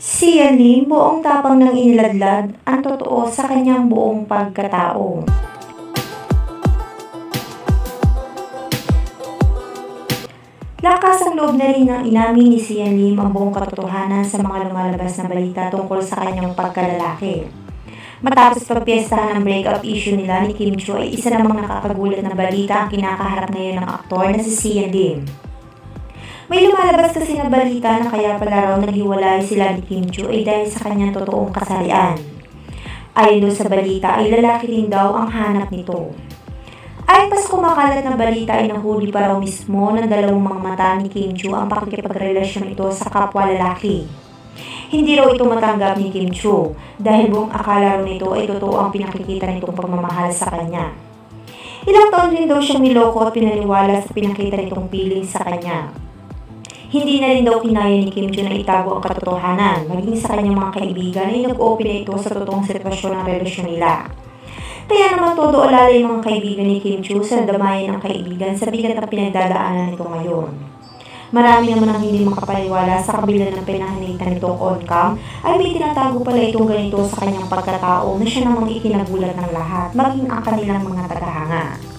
Si Yalim buong tapang ng iniladlad ang totoo sa kanyang buong pagkatao. Lakas ang loob na rin ng inamin ni si Lim ang buong katotohanan sa mga lumalabas na balita tungkol sa kanyang pagkalalaki. Matapos pagpiestahan ng breakup issue nila ni Kim Chu ay isa namang nakakagulat na balita ang kinakaharap ngayon ng aktor na si Sian Lim. May lumalabas kasi na balita na kaya pala raw naghiwalay sila ni Kim Chu ay dahil sa kanyang totoong kasarian. Ayon doon sa balita ay lalaki din daw ang hanap nito. Ayon pa sa kumakalat na balita ay nahuli pa raw mismo ng dalawang mga mata ni Kim Chu ang pakikipagrelasyon ito sa kapwa lalaki. Hindi raw ito matanggap ni Kim Chu dahil buong akala raw nito ay totoo ang pinakikita nitong pagmamahal sa kanya. Ilang taon din daw siyang niloko at pinaniwala sa pinakita nitong piling sa kanya. Hindi na rin daw kinaya ni Kim Chu na itago ang katotohanan, maging sa kanyang mga kaibigan ay nag-open na ito sa totoong sitwasyon ng relasyon nila. Kaya naman todo alala yung mga kaibigan ni Kim Chu sa damayan ng kaibigan sa bigat na pinagdadaanan nito ngayon. Marami naman ang hindi makapaniwala sa kabila ng pinahanitan nitong on-cam ay may tinatago pala itong ganito sa kanyang pagkatao na siya namang ikinagulat ng lahat, maging ang kanilang mga tagahanga.